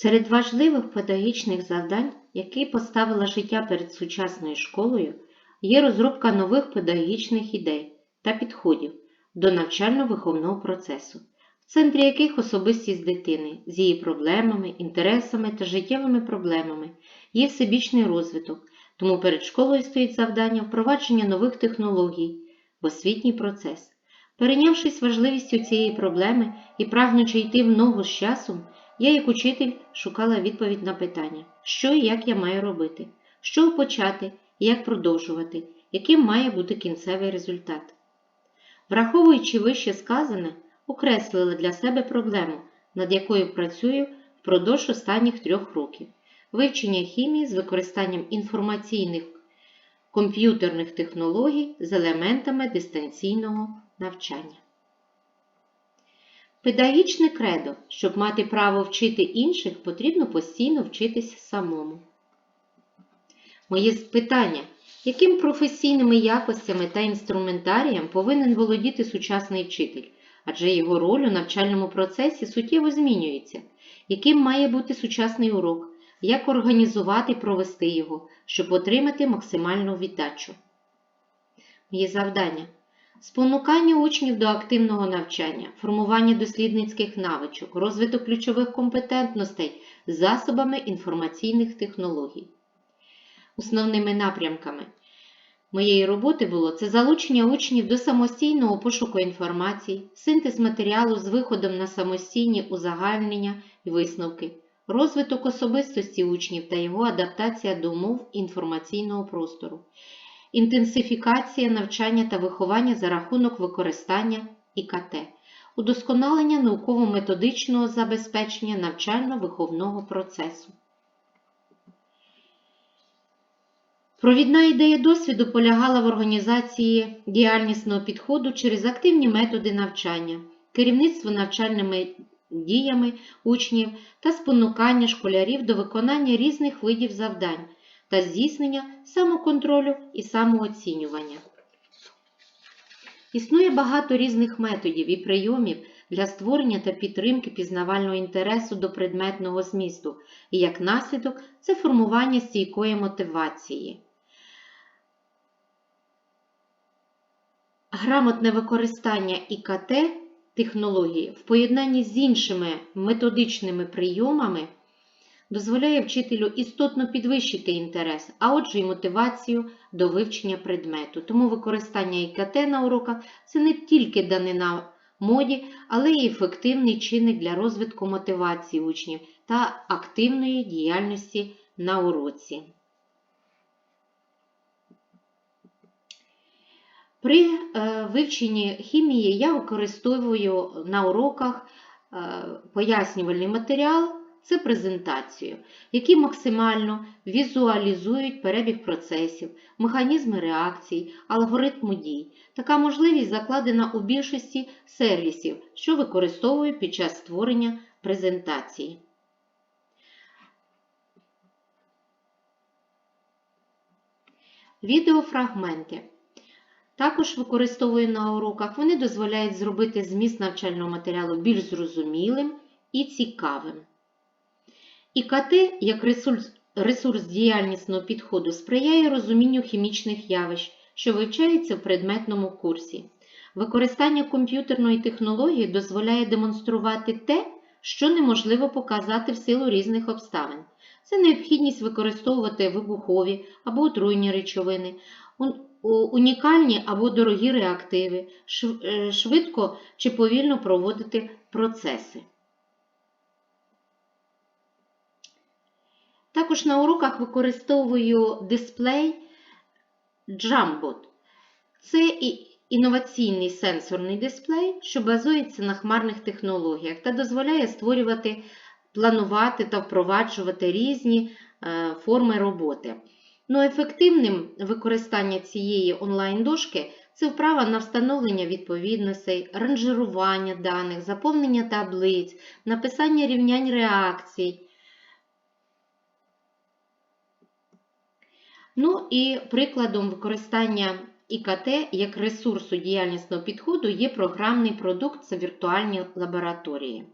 Серед важливих педагогічних завдань, які поставила життя перед сучасною школою, є розробка нових педагогічних ідей та підходів до навчально-виховного процесу, в центрі яких особистість дитини з її проблемами, інтересами та життєвими проблемами є всебічний розвиток, тому перед школою стоїть завдання впровадження нових технологій в освітній процес. Перейнявшись важливістю цієї проблеми і прагнучи йти в ногу з часом, я, як учитель, шукала відповідь на питання, що і як я маю робити, що почати і як продовжувати, яким має бути кінцевий результат. Враховуючи вище сказане, окреслила для себе проблему, над якою працюю впродовж останніх трьох років вивчення хімії з використанням інформаційних комп'ютерних технологій з елементами дистанційного навчання. Педагогічне кредо, щоб мати право вчити інших, потрібно постійно вчитися самому. Моє питання, яким професійними якостями та інструментарієм повинен володіти сучасний вчитель, адже його роль у навчальному процесі суттєво змінюється, яким має бути сучасний урок, як організувати і провести його, щоб отримати максимальну віддачу. Моє завдання спонукання учнів до активного навчання, формування дослідницьких навичок, розвиток ключових компетентностей засобами інформаційних технологій. Основними напрямками моєї роботи було це залучення учнів до самостійного пошуку інформації, синтез матеріалу з виходом на самостійні узагальнення і висновки, розвиток особистості учнів та його адаптація до умов інформаційного простору, інтенсифікація навчання та виховання за рахунок використання ІКТ, удосконалення науково-методичного забезпечення навчально-виховного процесу. Провідна ідея досвіду полягала в організації діяльнісного підходу через активні методи навчання, керівництво навчальними діями учнів та спонукання школярів до виконання різних видів завдань та здійснення самоконтролю і самооцінювання. Існує багато різних методів і прийомів для створення та підтримки пізнавального інтересу до предметного змісту, і як наслідок це формування стійкої мотивації. Грамотне використання ІКТ технології в поєднанні з іншими методичними прийомами дозволяє вчителю істотно підвищити інтерес, а отже й мотивацію до вивчення предмету. Тому використання ІКТ на уроках це не тільки данина моді, але й ефективний чинник для розвитку мотивації учнів та активної діяльності на уроці. При е, вивченні хімії я використовую на уроках е, пояснювальний матеріал, це презентацію, які максимально візуалізують перебіг процесів, механізми реакцій, алгоритму дій. Така можливість закладена у більшості сервісів, що використовую під час створення презентації. Відеофрагменти. Також використовую на уроках, вони дозволяють зробити зміст навчального матеріалу більш зрозумілим і цікавим. ІКТ як ресурс, ресурс діяльнісного підходу сприяє розумінню хімічних явищ, що вивчаються в предметному курсі. Використання комп'ютерної технології дозволяє демонструвати те, що неможливо показати в силу різних обставин. Це необхідність використовувати вибухові або отруйні речовини, унікальні або дорогі реактиви, е, швидко чи повільно проводити процеси. Також на уроках використовую дисплей Jambot. Це інноваційний сенсорний дисплей, що базується на хмарних технологіях та дозволяє створювати, планувати та впроваджувати різні е, форми роботи. Ну, Ефективним використання цієї онлайн-дошки це вправа на встановлення відповідностей, ранжирування даних, заповнення таблиць, написання рівнянь реакцій. Ну і прикладом використання ІКТ як ресурсу діяльнісного підходу є програмний продукт це віртуальні лабораторії.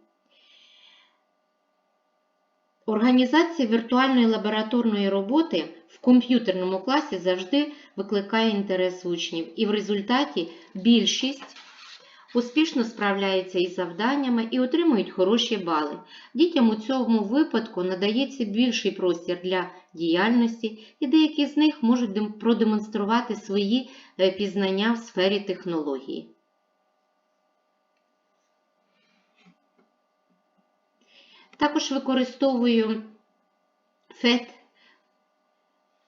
Організація віртуальної лабораторної роботи в комп'ютерному класі завжди викликає інтерес учнів, і в результаті більшість успішно справляється із завданнями і отримують хороші бали. Дітям у цьому випадку надається більший простір для діяльності, і деякі з них можуть продемонструвати свої е, пізнання в сфері технології. Також використовую FET.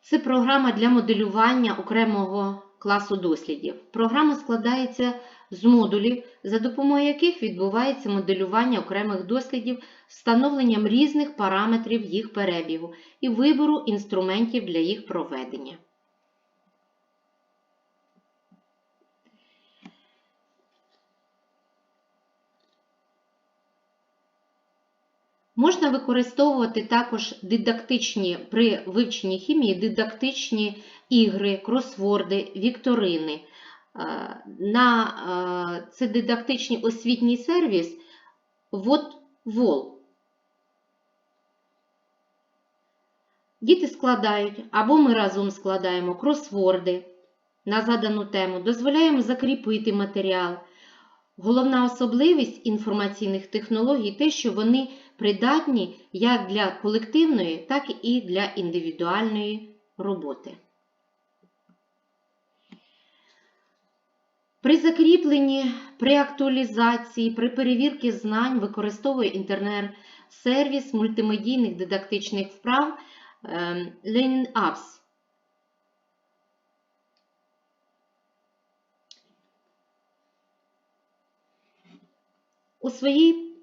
Це програма для моделювання окремого класу дослідів. Програма складається з модулів, за допомогою яких відбувається моделювання окремих дослідів з встановленням різних параметрів їх перебігу і вибору інструментів для їх проведення. Можна використовувати також дидактичні при вивченні хімії дидактичні ігри, кросворди, вікторини. Е, На е, це дидактичний освітній сервіс WhatVol. Діти складають або ми разом складаємо кросворди на задану тему, дозволяємо закріпити матеріал. Головна особливість інформаційних технологій те, що вони придатні як для колективної, так і для індивідуальної роботи. При закріпленні, при актуалізації, при перевірці знань використовує інтернет-сервіс мультимедійних дидактичних вправ ем, Learning У своїй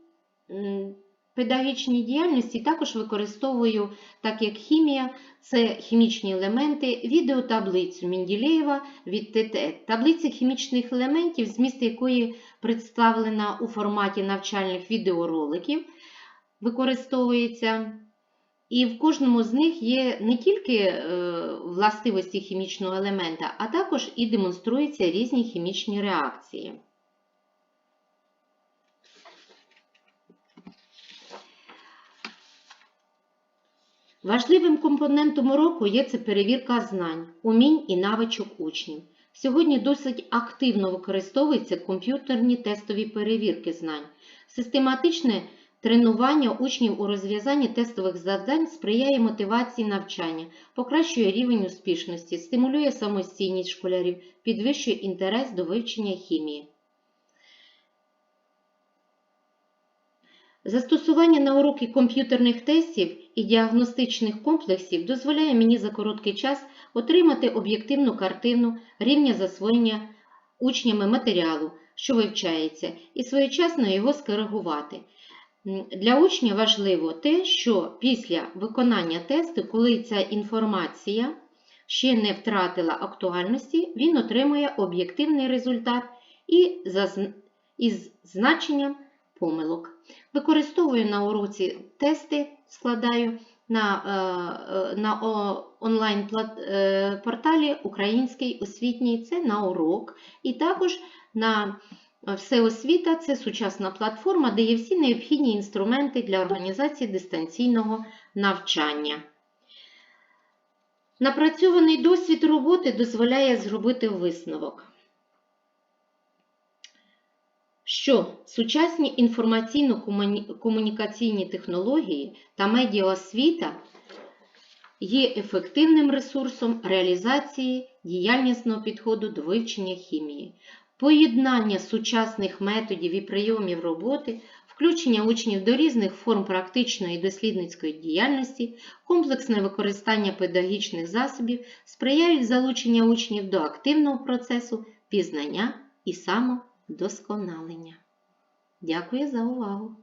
педагогічній діяльності також використовую, так як хімія, це хімічні елементи, відеотаблицю Менділеєва від ТТ. Таблиця хімічних елементів, зміст якої представлена у форматі навчальних відеороликів, використовується. І в кожному з них є не тільки е, властивості хімічного елемента, а також і демонструються різні хімічні реакції. Важливим компонентом уроку є це перевірка знань, умінь і навичок учнів. Сьогодні досить активно використовуються комп'ютерні тестові перевірки знань. Систематичне тренування учнів у розв'язанні тестових завдань сприяє мотивації навчання, покращує рівень успішності, стимулює самостійність школярів, підвищує інтерес до вивчення хімії. Застосування на уроки комп'ютерних тестів і діагностичних комплексів дозволяє мені за короткий час отримати об'єктивну картину рівня засвоєння учнями матеріалу, що вивчається, і своєчасно його скоригувати. Для учня важливо те, що після виконання тесту, коли ця інформація ще не втратила актуальності, він отримує об'єктивний результат і із значенням помилок. Використовую на уроці тести, складаю на, е, е, на онлайн-порталі Український освітній, це на урок. І також на Всеосвіта це сучасна платформа, де є всі необхідні інструменти для організації дистанційного навчання. Напрацьований досвід роботи дозволяє зробити висновок що сучасні інформаційно-комунікаційні технології та медіаосвіта є ефективним ресурсом реалізації діяльнісного підходу до вивчення хімії, поєднання сучасних методів і прийомів роботи, включення учнів до різних форм практичної і дослідницької діяльності, комплексне використання педагогічних засобів сприяють залученню учнів до активного процесу пізнання і самовдосконалення. Дякую за увагу!